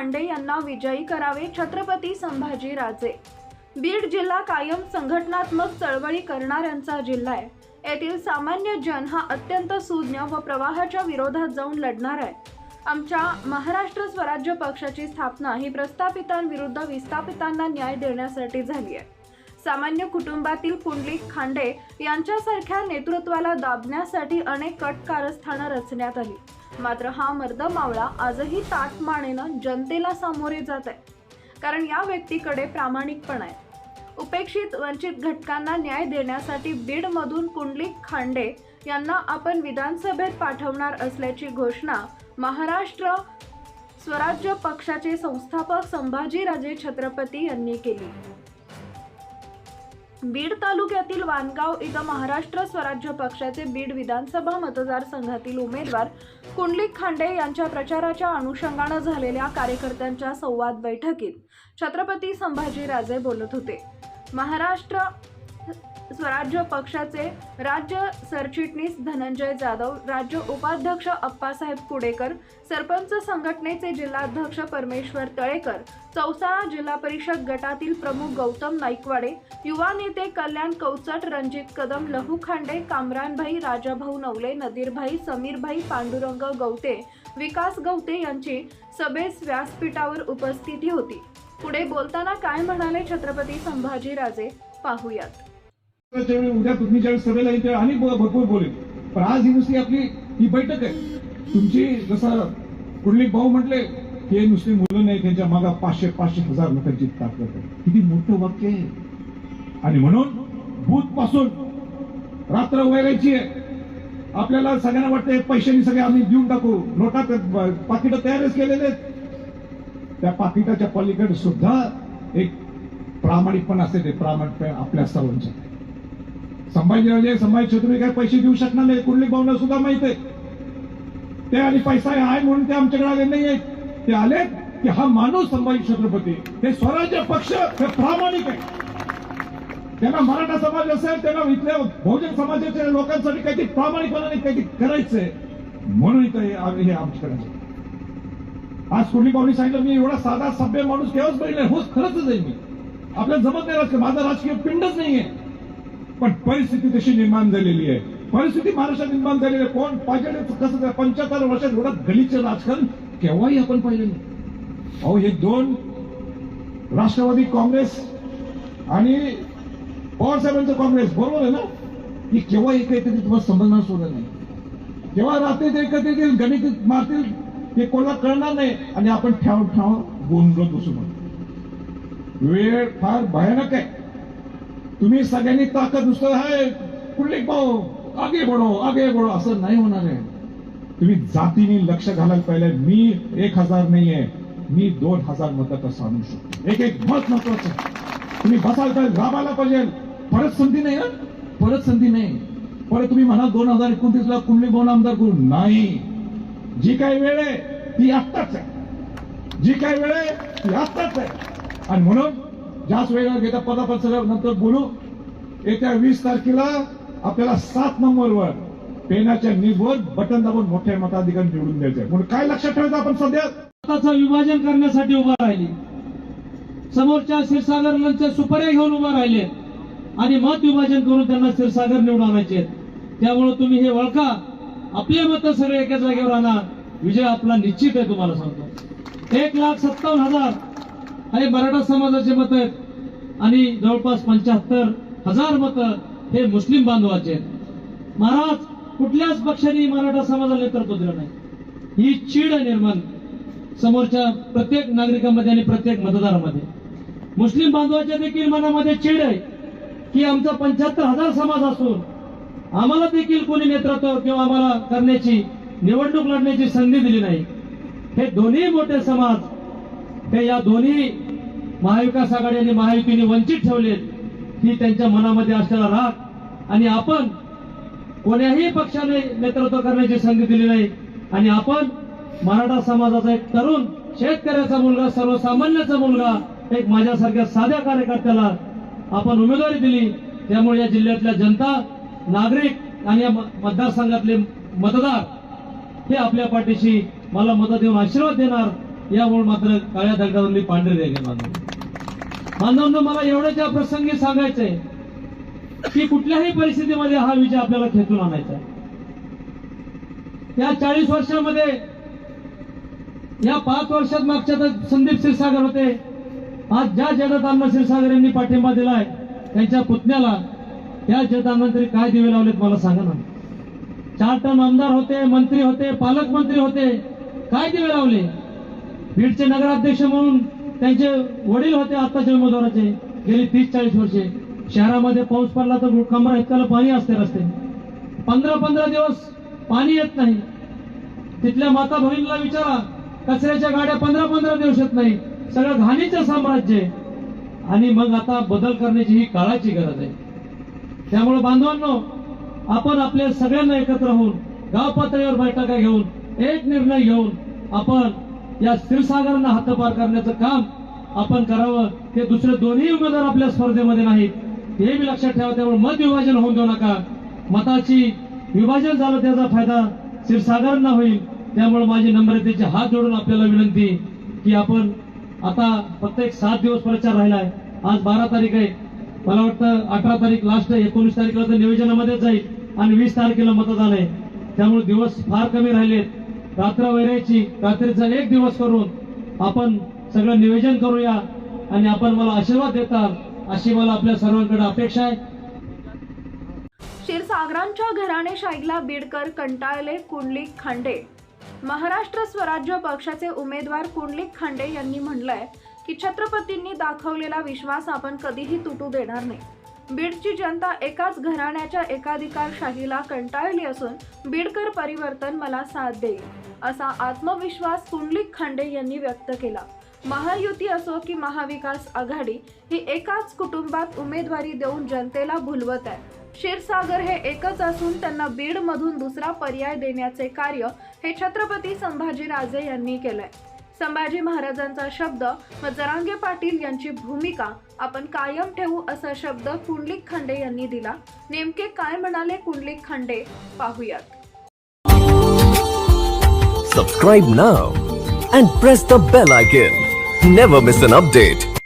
खांडे यांना विजयी करावे छत्रपती संभाजी राजे बीड जिल्हा कायम संघटनात्मक चळवळी करणाऱ्यांचा जिल्हा आहे. येथील सामान्य जन हा अत्यंत सुज्ञ व प्रवाहाच्या विरोधात जाऊन लढणार आहे. आमच्या महाराष्ट्र स्वराज्य पक्षाची स्थापना ही प्रस्थापितांविरुद्ध विस्थापितांना न्याय देण्यासाठी झाली आहे. सामान्य कुटुंबातील पुंडलिक खांडे यांच्यासारख्या नेतृत्वाला दाबण्यासाठी अनेक कट कारस्थानं रचण्यात आली. मात्र हा मर्द मावळा आजही ताटमानेनं जनतेला सामोरे जात आहे. कारण या व्यक्तीकडे प्रामाणिकपण आहे. उपेक्षित वंचित घटकांना न्याय देण्यासाठी बीडमधून पुंडलिक खांडे यांना आपण विधानसभेत पाठवणार असल्याची घोषणा महाराष्ट्र स्वराज्य पक्षाचे संस्थापक संभाजीराजे छत्रपती यांनी केली. बीड तालुक्यातील वानगाव इथं महाराष्ट्र स्वराज्य पक्षाचे बीड विधानसभा मतदारसंघातील उमेदवार कुंडलिक खांडे यांच्या प्रचाराच्या अनुषंगानं झालेल्या कार्यकर्त्यांच्या संवाद बैठकीत छत्रपती संभाजीराजे बोलत होते. महाराष्ट्र स्वराज्य पक्षाचे राज्य सरचिटणीस धनंजय जाधव राज्य उपाध्यक्ष अप्पासाहेब कुडेकर सरपंच संघटनेचे जिल्हाध्यक्ष परमेश्वर तळेकर चौसाळा जिल्हा परिषद गटातील प्रमुख गौतम नाईकवाडे युवा नेते कल्याण कौचट रणजित कदम लहू खांडे कामरानभाई राजाभाऊ नवले नदीरभाई समीरभाई पांडुरंग गवते विकास गवते यांची सभेस व्यासपीठावर उपस्थिती होती. पुढे बोलताना काय म्हणाले छत्रपती संभाजीराजे? पाहूयात. त्यावेळी उद्या तुम्ही ज्यावेळी सभेला येते आणि भरपूर बोलेल पण आज ही नुसती आपली ही बैठक आहे. तुमची जसं कुंडलिक भाऊ म्हटले की हे नुसती मुलं नाही त्यांच्या मागा पाचशे पाचशे हजार लोकांची ताकद आहे किती मोठं वाक्य आहे. आणि म्हणून भूत पासून रात्र वैरायची आहे. आपल्याला सगळ्यांना वाटतंय पैशांनी सगळे आम्ही देऊन टाकू. नोटा पाकिट तयारच केलेले आहेत. त्या पाकिटाच्या पलीकडे सुद्धा एक प्रामाणिकपणा असते ते प्रामाणिकपणे आपल्या सर्वांच्या संभाजीराजे संभाजी छत्रपती काय पैसे देऊ शकणार नाही? कुंडली भाऊना सुद्धा माहीत आहे. ते आणि पैसा आहे म्हणून ते आमच्याकडे आले नाही आहेत ते आले की हा माणूस संभाजी छत्रपती हे स्वराज्य पक्ष हे प्रामाणिक आहे. त्यांना मराठा समाज असेल त्यांना इथल्या बहुजन समाजाच्या लोकांसाठी काहीतरी प्रामाणिकपणाने काहीतरी करायचंय. म्हणून इथं हे हे आमच्याकडे आज कुंडलिक भाऊनी सांगितलं मी एवढा साधा सभ्य माणूस केव्हाच बघितला होच खरंच आहे मी. आपल्याला जमत नाही राजकीय माझा राजकीय पिंडच नाहीये. पण परिस्थिती तशी निर्माण झालेली आहे. परिस्थिती महाराष्ट्रात निर्माण झालेली आहे. कोण पाहिजे कसं पंच्याहत्तर वर्षात एवढं गलीचं राजकारण केव्हाही आपण पाहिलं नाही. अहो हे दोन राष्ट्रवादी काँग्रेस आणि पवारसाहेबांचं काँग्रेस बरोबर आहे ना? की केव्हा एकत्रित तुम्हाला समजणार सुद्धा नाही. केव्हा रात्रीत एकत्र येतील गणित मारतील हे कोणाला कळणार नाही. आणि आपण ठाव ठाव गोंधळ बसू म्हणतो वेळ फार भयानक आहे. तुम्ही सगळ्यांनी ताकद नुसतं आहे. कुंडलिक भाऊ आगे बडो आगे बडो असं नाही होणार आहे. तुम्ही जातीने लक्ष घालायला पाहिजे मी एक हजार नाहीये. मी दोन हजार मतं कसं आणू शकतो. एक एक मत महत्वाचं. आहे. तुम्ही बसाल तर राबायला पाहिजे. परत संधी नाही ना? परत संधी नाही. परत तुम्ही म्हणा दोन हजार एकोणतीस ला कुंडली भाऊन आमदार करू? नाही. जी काही वेळ आहे ती आत्ताच आहे. जी काही वेळ आहे ती आत्ताच आहे. आणि म्हणून जास्त वेळेवर घेता पदापद सगळं नंतर बोलू येत्या वीस तारखेला आपल्याला सात नंबरवर पेनाच्या निबवर बटन दाबून मोठ्या मताधिकारी निवडून द्यायचे म्हणून काय लक्षात ठेवायचं आपण सध्या? मताचं विभाजन करण्यासाठी उभा राहिली. समोरच्या क्षीरसागरांचे सुपर्या घेऊन उभा राहिले. आणि मत विभाजन करून त्यांना क्षीरसागर निवडून आणायचे. त्यामुळे तुम्ही हे ओळखा आपले मत सगळे एका जागेवर आणा विजय आपला निश्चित आहे तुम्हाला सांगतो. एक लाख सत्तावन्न हजार. हे मराठा समाजाचे मत आहेत. आणि जवळपास पंच्याहत्तर हजार मतं हे मुस्लिम बांधवाचे आहेत. महाराज कुठल्याच पक्षाने मराठा समाजाला नेतृत्व दिलं नाही. ही चीड निर्माण समोरच्या प्रत्येक नागरिकांमध्ये आणि प्रत्येक मतदारामध्ये. मुस्लिम बांधवाच्या देखील मनामध्ये चीड आहे की आमचा पंच्याहत्तर हजार समाज असून आम्हाला देखील कोणी नेतृत्व किंवा आम्हाला करण्याची निवडणूक लढण्याची संधी दिली नाही. हे दोन्ही मोठे समाज हे या दोन्ही महाविकास आघाडी आणि महायुतीने वंचित ठेवलेत ही त्यांच्या मनामध्ये असलेला राग आणि आपण कोण्याही पक्षाने नेतृत्व करण्याची संधी दिली नाही आणि आपण मराठा समाजाचा एक तरुण शेतकऱ्याचा मुलगा सर्वसामान्याचा मुलगा एक माझ्यासारख्या साध्या कार्यकर्त्याला आपण उमेदवारी दिली. त्यामुळे या जिल्ह्यातल्या जनता नागरिक आणि या मतदारसंघातले मतदार हे आपल्या पाठीशी मला मतं देऊन आशीर्वाद देणार. यामुळे मात्र काळ्या दगडावरली पांढरी रेगे बांधव बांधवांना मला एवढं त्या प्रसंगी सांगायचंय की कुठल्याही परिस्थितीमध्ये हा विजय आपल्याला खेचून आणायचा या चाळीस वर्षामध्ये या पाच वर्षात मागच्या तर संदीप क्षीरसागर होते. आज ज्या जगदानंद क्षीरसागर यांनी पाठिंबा दिलाय त्यांच्या पुतण्याला त्या जगतांना तरी काय दिवे लावलेत मला सांगा ना. चार टर्म आमदार होते मंत्री होते पालकमंत्री होते. काय दिवे लावले? बीडचे नगराध्यक्ष म्हणून त्यांचे वडील होते आत्ताच्या उमेदवाराचे गेली तीस चाळीस वर्षे. शहरामध्ये पाऊस पडला तर कमरा इतकाला पाणी असते रस्ते. पंधरा पंधरा दिवस पाणी येत नाही. तिथल्या माता भगिनीला विचारा कचऱ्याच्या गाड्या पंधरा पंधरा दिवस येत नाही. सगळं घाणीचं साम्राज्य आहे. आणि मग आता बदल करण्याची ही काळाची गरज आहे. त्यामुळे बांधवांनो आपण आपल्या सगळ्यांना एकत्र होऊन गाव पातळीवर बैठका घेऊन एक निर्णय घेऊन आपण या क्षीरसागरांना हद्दपार करण्याचं काम आपण करावं. ते दुसरे दोन्ही उमेदवार आपल्या स्पर्धेमध्ये नाहीत. हे बी लक्षात ठेवा त्यामुळे मत विभाजन होऊन देऊ नका. मताची विभाजन झालं त्याचा फायदा क्षीरसागरांना होईल. त्यामुळे माझी नम्रतेचे हात जोडून आपल्याला विनंती की आपण आता फक्त एक सात दिवस प्रचार राहिलाय. आज बारा तारीख आहे. मला वाटतं अठरा तारीख लास्ट एकोणीस तारखेला तर नियोजनामध्येच जाईल. आणि वीस तारखेला मतदान आहे. त्यामुळे दिवस फार कमी राहिलेत. रात्र वैरायची रात्रीचा एक दिवस करून आपण सगळं नियोजन करूया आणि आपण मला आशीर्वाद देताल अशी मला आपल्या सर्वांकडे अपेक्षा आहे. क्षीरसागरांच्या घराणेशाहीला बीडकर कंटाळले कुंडलिक खांडे. महाराष्ट्र स्वराज्य पक्षाचे उमेदवार कुंडलिक खांडे यांनी म्हटलंय की छत्रपतींनी दाखवलेला विश्वास आपण कधीही तुटू देणार नाही. बीडची जनता एकाच घराण्याच्या एकाधिकारशाहीला कंटाळली असून बीडकर परिवर्तन मला साथ देईल असा आत्मविश्वास पुंडलिक खांडे यांनी व्यक्त केला. महायुती असो की महाविकास आघाडी ही एकाच कुटुंबात उमेदवारी देऊन जनतेला भुलवत आहे. क्षीरसागर हे एकच असून त्यांना बीडमधून दुसरा पर्याय देण्याचे कार्य हे छत्रपती संभाजीराजे यांनी केलंय. संभाजी महाराजांचा शब्द व जरांगे पाटील यांची भूमिका आपण कायम ठेवू असा शब्द कुंडलिक खांडे यांनी दिला. नेमके काय म्हणाले कुंडलिक खांडे? पाहूयात. Subscribe now and press the bell icon never miss an update